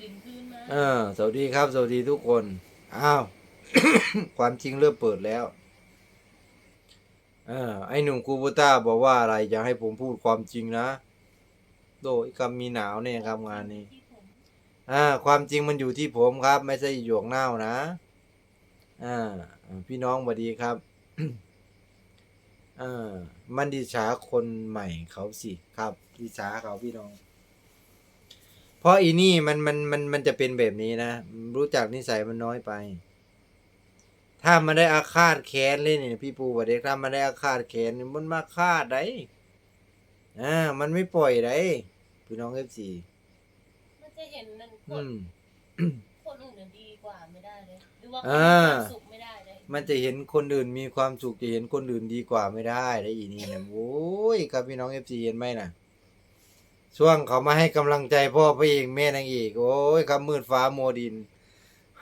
ดินคืนมาเออสวัสดีครับ สวัสดีทุกคน อ้าว ความจริงเริ่มเปิดแล้ว เออ ไอหนุ่มกูบูต้าบอกว่าอะไรจะให้ผมพูดความจริงนะ โดยคำมีหนาวเนี่ยครับงานนี้ อ่า ความจริงมันอยู่ที่ผมครับ ไม่ใช่หยวกเน่านะ อ่า พี่น้องสวัสดีครับอ่ามันดิฉาคนใหม่เขาสิครับดิฉาเขาพี่น้อง เพราะอีนี่มันมันมันมันจะเป็นแบบนี้นะ รู้จักนิสัยมันน้อยไป ถ้ามันได้อาฆาตแค้นเลยเนี่ยพี่ปูว่าเด็กถ้ามันได้อาฆาตแค้นนี่มันมาฆ่าได้อ่ามันไม่ปล่อยได้พี่น้องเอฟซีมันจะเห็นนั่นคอืนมคนอื่นน่ะดีกว่าไม่ได้เลยหรือว่าอ่าความสุขไม่ได้เลยมันจะเห็นคนอื่นมีความสุขจะเห็นคนอื่นดีกว่าไม่ได้ได้อีนี่นะโอ้ยครับพี่น้องเอฟซีเห็นไหมนะ ช่วงเขามาให้กำลังใจพ่อพระเอกแม่นางเอกโอ้ยครับมืดฟ้าโมวดิน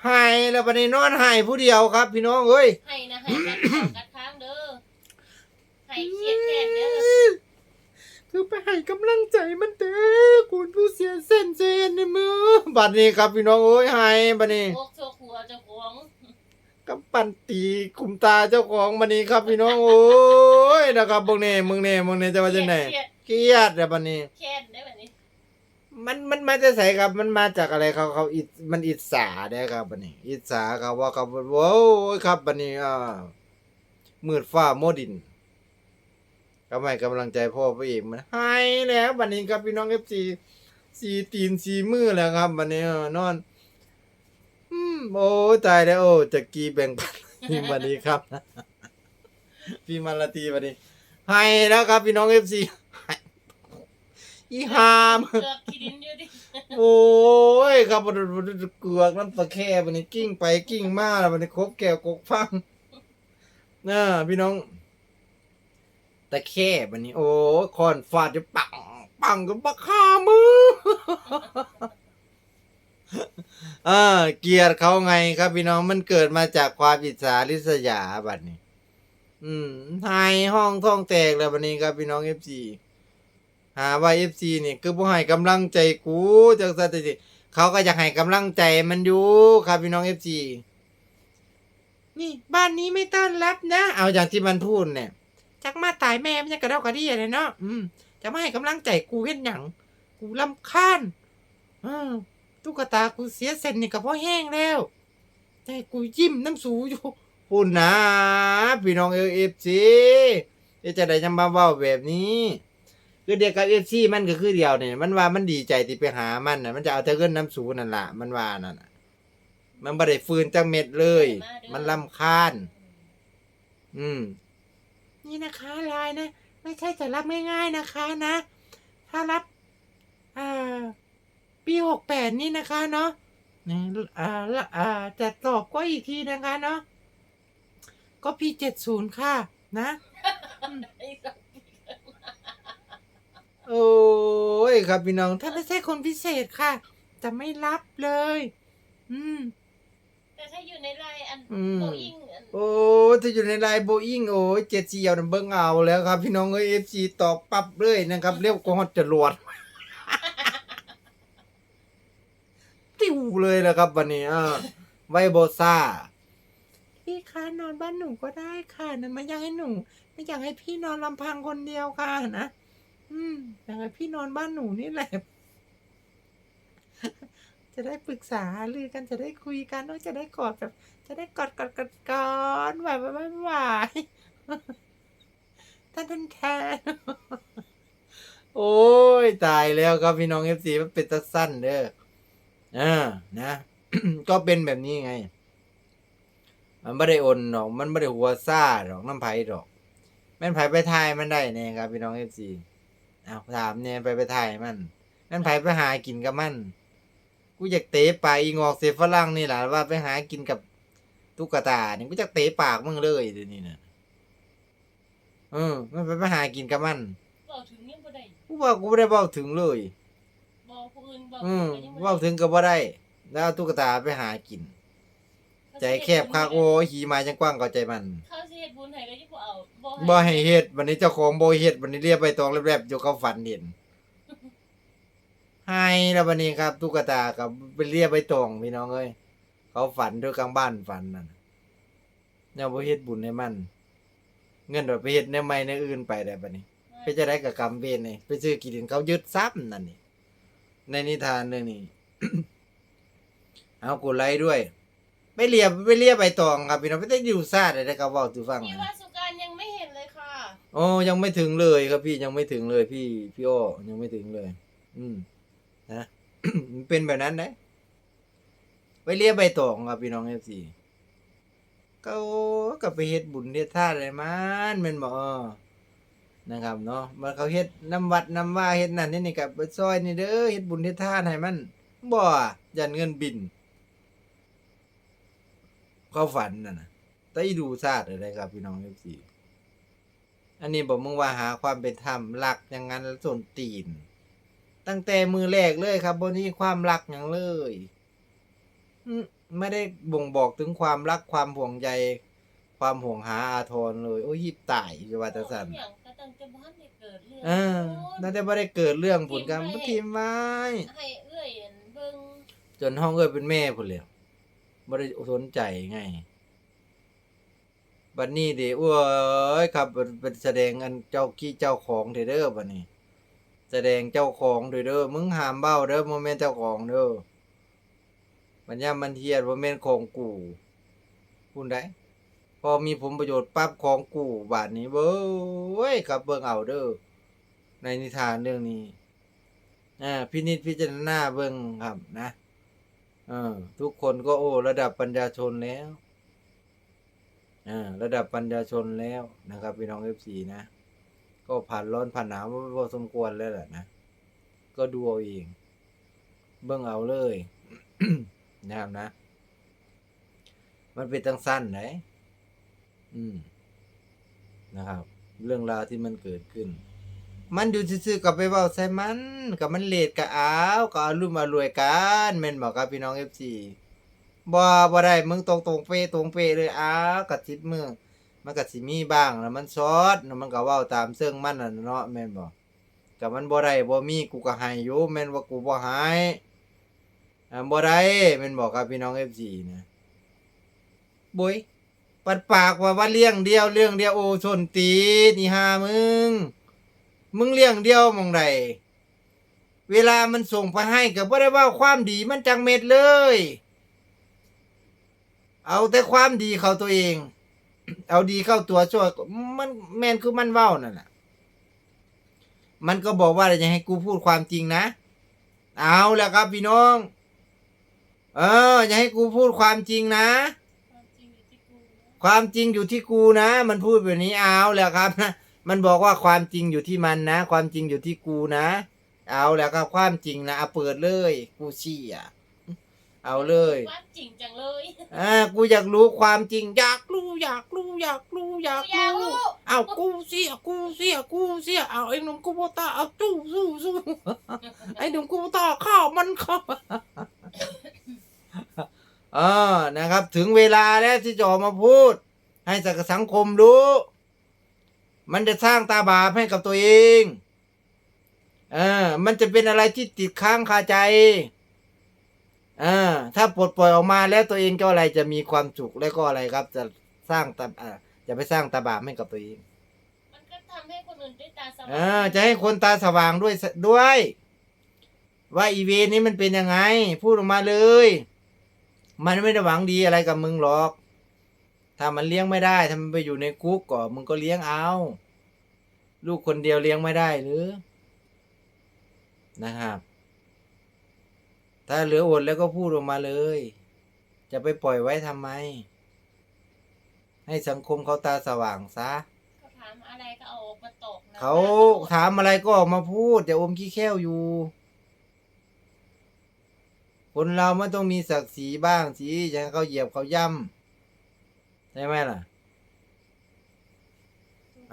หายแล้วบัดนี้นอนหายผู้เดียวครับ พี่น้องเอ้ยให้นะให้กัดข้าวกัดค้างเด้อให้เครียดแค้นเด้อคือไปให้กำลังใจมันเด้อคุณผู้เสียเส้นเซนในมือบัดนี้ครับพี่น้องเอ้ยหายบัดนี้โอกโชคหัวเจ้าของกำปั้นตีคุมตาเจ้าของบัดนี้ครับพี่น้องโอ้ยนะครับเบิ่งแน่มึงแน่มึงแน่จะว่าจังไดเครียดเครียดแล้วบัดนี้แค้นได้แบบนี้ มันมันมาจะใส่ครับมันมาจากอะไรเขาเขาอิมันอิสาได้ครับบันนี้ อิสาเขาว่าเขาว้าวครับบันนี้อ่ามืดฟ้าโมดินก็ไม่กำลังใจพ่อพระเอกมันหายแล้วบันนี้ครับพี่น้องเอฟซีสีตีนสีมือแล้วครับบันนี้นอน อืมโอ้ตายแล้วโอ้จะกีแบ่งปันพี่บันนี้ครับพี่มาลาตีบันนี้หายแล้วครับพี่น้องเอฟซี อีหามเกือกขี้ดินอยู่ดิโอ้ยครับมันเกือกน้ำตะแคบมันนี่กิ้งไปกิ้งมาแล้วมันนี่ครบแก้วกกฟังน่าพี่น้อง ตะแคบมันนี่โอ้ยคอนฟาดจะปังปังกับบักขามืออ่าเกลียดเขาไงครับพี่น้องมันเกิดมาจากความอิจฉาริษยาบัดนี้ อืมหายห้องท้องแตกแล้วบัดนี้ครับพี่น้องเอฟซี หาว่าเอฟซีนี่คือผู้ให้กำลังใจกูจากสัตว์สิเขาก็อยากให้กำลังใจมันอยู่ครับพี่น้องเอฟซีนี่บ้านนี้ไม่ต้อนรับนะ เอาอย่างที่มันพูดเนี่ยจักมาตายแม่มันจะกระเดากระเดี่ยเลยเนาะอืมจะมาให้กำลังใจกูเห็นหยังกูลำคาญอืมตุ๊กตากูเสียเซนนี่ก็เพราะแห้งแล้วแต่กูยิ้มน้ำสูอยู่พูดนะพี่น้องเอฟซีจะได้จำมาว้าแบบนี้ คือเดียวกับเอฟซีมันก็คือเดียวเนี่ยมันว่ามันดีใจที่ไปหามันน่ะมันจะเอาแต่เงินน้ำสูนั่นล่ะมันว่านั่นน่ะมันบ่ได้ฟืนจังเม็ดเลย มันลำคาญ อืม นี่นะคะลายนะ ไม่ใช่จะรับง่ายๆนะคะนะ ถ้ารับอ่าปีหกแปดนี่นะคะเนาะนี่อ่าละอ่าจะตอบก็อีกทีนะคะเนาะก็ปีเจ็ดศูนย์ค่ะ นะ ไอ้สัส โอ้ยครับพี่น้องถ้าไม่ใช่คนพิเศษค่ะ จะไม่รับเลย อืม แต่ถ้าอยู่ในไลน์อันอืม โบอิงอันโอ้ถ้าอยู่ในไลน์โบอิงโอ้ยเจ็ดเจียวนั่นเบิ้งเอาแล้วครับ พี่น้องเอ้ยเอฟซีตอบปั๊บเลยนะครับ เรียกกว่าฮอตจรวดติ้วเลยนะครับวันนี้อ่าไวโบซ่า พี่คะนอนบ้านหนูก็ได้ค่ะนะไม่อยากให้หนู ไม่อยากให้พี่นอนลำพังคนเดียวค่ะนะ อืมยากให้พี่นอนบ้านหนูนี่แหละ จะได้ปรึกษาหรือกันจะได้คุยกันว่าจะได้กอดแบบ จะได้กอดกอดกอดกอดหวไหวไหวไหวท่านท่านแทนโอ้ย ตายแล้วครับพี่น้องเอฟซีมันเป็นตะสั้นเด้ออ่านะ ก็เป็นแบบนี้ไง มันไม่ได้อ่อนหรอก มันไม่ได้หัวซ่าหรอกน้ำไผ่หรอก แม่นไผ่ไปทายมันได้เนี่ยครับพี่น้องเอฟซี อ้าวถามเนี่ยไปไปทายมันแม่นไผ่ไปหากินกับมัน กูอยากเตะปากอีงอกเสียฝรั่งนี่แหละว่าไปหากินกับตุ๊กตาเนี่ยกูจะเตะปากมึงเลยเดี๋ยวนี้นะเออ มันไปไปหากินกับมันบอกถึงยังบ่ได้กูว่ากูไม่ได้เบ้าถึงเลยบอกผู้อื่นบอกอืมถึงก็ยังบ่เบ้าได้ถึงก็บ่ได้ แล้วเอาตุ๊กตาไปหากิน ใจแคบคักโอ้ยขี่มาจังกว้างก็ใจมัน เขาสิเฮ็ดบุญให้ก็ยังบ่เอาบ่ให้เฮ็ดวันนี้เจ้าของบ่เฮ็ดวันนี้เรียกไปตองแลบๆอยู่เขาฝันเห็นให้แล้วบัดนี้ครับตุ๊กตากับไปเรียกไปตองพี่น้องเอ้ยเขาฝันด้วยกลางบ้านฝันนั่นเนี่ยบ่เฮ็ดบุญให้มัน เงินเอาไปเฮ็ดในใหม่ในอื่นไปได้บัดนี้ไปจะได้กับกรรมเวรนี่ไปซื้อกินเขายึดทรัพย์นั่นนี่ในนิทานเรื่องนี้เอากูไล่ด้วย ไปเรียบไปเรียบใบตองครับพี่น้องไม่ได้อยู่ซาดเลยนะครับเว่าตูฟังพี่นะว่าสุการยังไม่เห็นเลยค่ะ โอ้ยังไม่ถึงเลยครับพี่ยังไม่ถึงเลยพี่พี่อ้อยังไม่ถึงเลย อืมนะมันเป็นแบบนั้นนะไปเรียบใบตองครับพี่น้องเอฟซีก็ก็ไปเฮ็ดบุญเฮ็ดทานอะไรมันแม่นบ่เออนะครับเนาะมันเขาเฮ็ดน้ำวัดน้ำว่าเฮ็ดนั่นนี่นี่กับไปซอยนี่เด้อเฮ็ดบุญเฮ็ดทานให้มันบ่ยันเงินบิน เขาฝันน่ะนะแต่อีดูซาดอะไรครับพี่น้องเอฟซีอันนี้บอกมึงว่าหาความเป็นธรรมหลักอย่างนั้นแล้วส่วนตีน ตั้งแต่มือแรกเลยครับบนนี้ความรักอย่างเลยอืมไม่ได้บ่งบอกถึงความรักความห่วงใยความห่วงหาอาทรเลย โอ้ยยิบตายอยู่ว่าแต่สันอย่างกระตังจะบ้านได้เกิดเรื่องเออนั่นแต่ไม่ได้เกิดเรื่องผลกันบ่ทีมไว้ให้เอื้อยเบิ่งจนห้องเอ้ยเป็นแม่พุ่นเลย บ่ได้สนใจไงบัดนี้ดิโอ้ยครับเป็นแสดงอันเจ้ากี้เจ้าของเด้อเด้อบัดนี้ แสดงเจ้าของเด้อเด้อมึงหามเบ้าเด้อบ่แม่นเจ้าของเด้อมันย่ามันเทียดบ่แม่นของกูพูดได้พอมีผลประโยชน์ปั๊บของกูบาดนี้เบ้ยครับเบิ่งเอาเด้อในนิทานเรื่องนี้อ่าพินิจพิจารณาเบิ่งครับนะ ทุกคนก็โอ้ระดับปัญญาชนแล้วอ่าระดับปัญญาชนแล้วนะครับพี่น้องเอฟซีนะ ก็ผ่านร้อนผ่านหนาวมาพอสมควรแล้วแหละนะ ก็ดูเอาเอง เบิ่งเอาเลยนะครับนะ มันเป็นตั้งสั้นไหนอืมนะครับ เรื่องราวที่มันเกิดขึ้น มันอยู่ซื่อๆกับไปเว้าใส่มันกับมันเลดกับอ้าวก็อารุ่มอรวยกันแม่นบอกครับพี่น้อง FC บ่บ่ได้มึงตรงตรงๆเปตรงเปเลยอ้าวกะจิบมือมันก็สิมีบ้างแล้วมันซอดแล้วมันก็เว้าตามเสื่องมันน่ะเนาะแม่นบ่ก็มันบ่ได้บ่มีกูก็ให้อยู่แม่นว่ากูบ่ให้อ่าบ่ได้แม่นบอกครับพี่น้อง FC นะบุยปัดปากว่าว่าเลี้ยงเดียวเรื่องเดียวโอ้ชนตีนนี่หามึง มึงเลี้ยงเดียวมองใดเวลามันส่งไปให้ก็บ่ได้ว่าความดีมันจังเม็ดเลย เอาแต่ความดีเข้าตัวเอง เอาดีเข้าตัวช่วยมันแมนคือมันเว้านั่นน่ะมันก็บอกว่าจะให้กูพูดความจริงนะ เอาแล้วครับพี่น้อง เอออย่าให้กูพูดความจริงนะ ความจริงอยู่ที่กูนะความจริงอยู่ที่กูนะมันพูดแบบนี้เอาแล้วครับ มันบอกว่าความจริงอยู่ที่มันนะ ความจริงอยู่ที่กูนะ เอาแล้วครับความจริงนะเอาเปิดเลย กูชี้อะเอาเลยความจริงจังเลยอ่ากูอยากรู้ความจริง อยากรู้ อยากรู้ อยากรู้ อยากอยากรู้รู้เอากูเสียกูเสียกูเสียเอาไอ้หนุ่มกูโบตาเอาจู้สู้สู้ไอ้หนุ่มกูโบตาข้าวมันข้าวเออนะครับ ถึงเวลาแล้วที่จะออกมาพูด ให้สังคมรู้ มันจะสร้างตาบาปให้กับตัวเองเออมันจะเป็นอะไรที่ติดค้างคาใจเออถ้าปลดปล่อยออกมาแล้วตัวเองก็อะไรจะมีความสุขและก็อะไรครับ จะสร้างตาอ่าจะไปสร้างตาบาปให้กับตัวเอง มันก็ทำให้คนอื่นได้ตาสเอว่าองจะให้คนตาสว่างด้วยสด้วย ว่าอีเวนนี้มันเป็นยังไง พูดออกมาเลย มันไม่ได้หวังดีอะไรกับมึงหรอก ถ้ามันเลี้ยงไม่ได้ถ้ามันไปอยู่ในคุกก็มึงก็เลี้ยงเอา ลูกคนเดียวเลี้ยงไม่ได้หรือนะครับ ถ้าเหลืออดแล้วก็พูดออกมาเลย จะไปปล่อยไว้ทำไม ให้สังคมเขาตาสว่างซะเขาถามอะไรก็เอาออกมาตอกนะเขาถามอะไรก็ออกมาพูดอย่าอมขี้แค้วอยู่คนเรามันต้องมีศักดิ์ศรีบ้างสิอย่าให้เขาเหยียบเขาย่ำ ใช่ไหมล่ะ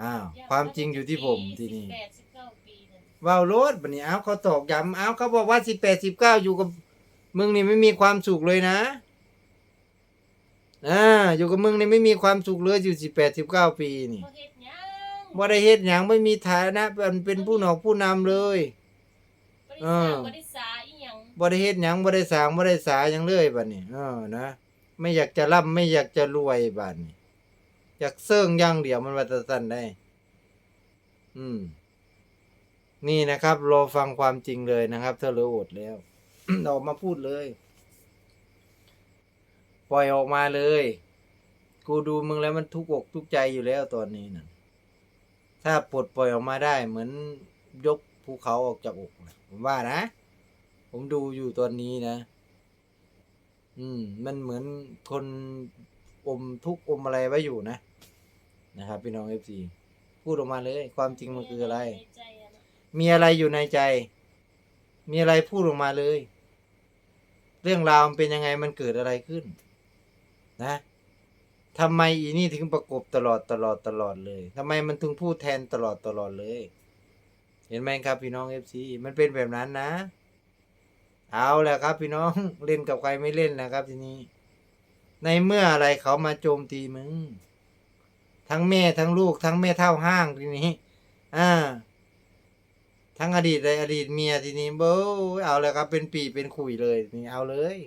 อ้าวความจริงอยู่ที่ผมที่นี่สิบแปดสิบเก้าปีนั่นว่าวรถบันนี้เอาเขาตอกย้ำเอาเขาบอกว่าสิบแปดสิบเก้าอยู่กับมึงนี่ไม่มีความสุขเลยนะอ่าอยู่กับมึงนี่ไม่มีความสุขเลยอยู่สิบแปดสิบเก้าปีนี่บ่เฮ็ดหยังว่าได้เฮ็ดหยังไม่มีฐานะเป็นเป็นผู้นอกผู้นำเลยบ่บ่ได้สร้างบ่ได้สาอีหยังบ่ได้เฮ็ดหยังบ่ได้สร้างบ่ได้สาหยังเลยบัดนี้เออนะ ไม่อยากจะร่ำไม่อยากจะรวยบัดนี้อยากเซิ่งอย่างเดียวมันว่าจะสั่นได้ อืม นี่นะครับรอฟังความจริงเลยนะครับเธอเหลืออดแล้วออกมาพูดเลย ปล่อยออกมาเลย กูดูมึงแล้วมันทุกอกทุกใจอยู่แล้วตอนนี้น่ะ ถ้าปลดปล่อยออกมาได้เหมือนยกภูเขาออกจากอกนะผมว่านะ ผมดูอยู่ตอนนี้นะ อืม มันเหมือนคนอมทุกข์อมอะไรไว้อยู่นะ นะครับ พี่น้องเอฟซีพูดออกมาเลย ความจริงมันคืออะไร ในใจอะนะมีอะไรอยู่ในใจ มีอะไรพูดออกมาเลย เรื่องราวมันเป็นยังไงมันเกิดอะไรขึ้น นะทำไมอีนี่ถึงประกบตลอดตลอดตลอดเลยทำไมมันถึงพูดแทนตลอดตลอดเลย เห็นไหมครับพี่น้องเอฟซีมันเป็นแบบนั้นนะ เอาแหละครับพี่น้องเล่นกับใครไม่เล่นนะครับทีนี้ ในเมื่ออะไรเขามาโจมตีมึง ทั้งแม่ทั้งลูกทั้งแม่เท่าห้างทีนี้ อ่า ทั้งอดีตเลยอดีตเมียทีนี้เบ้เอาเลยครับเป็นปีเป็นขุยเลยนี่เอาเลย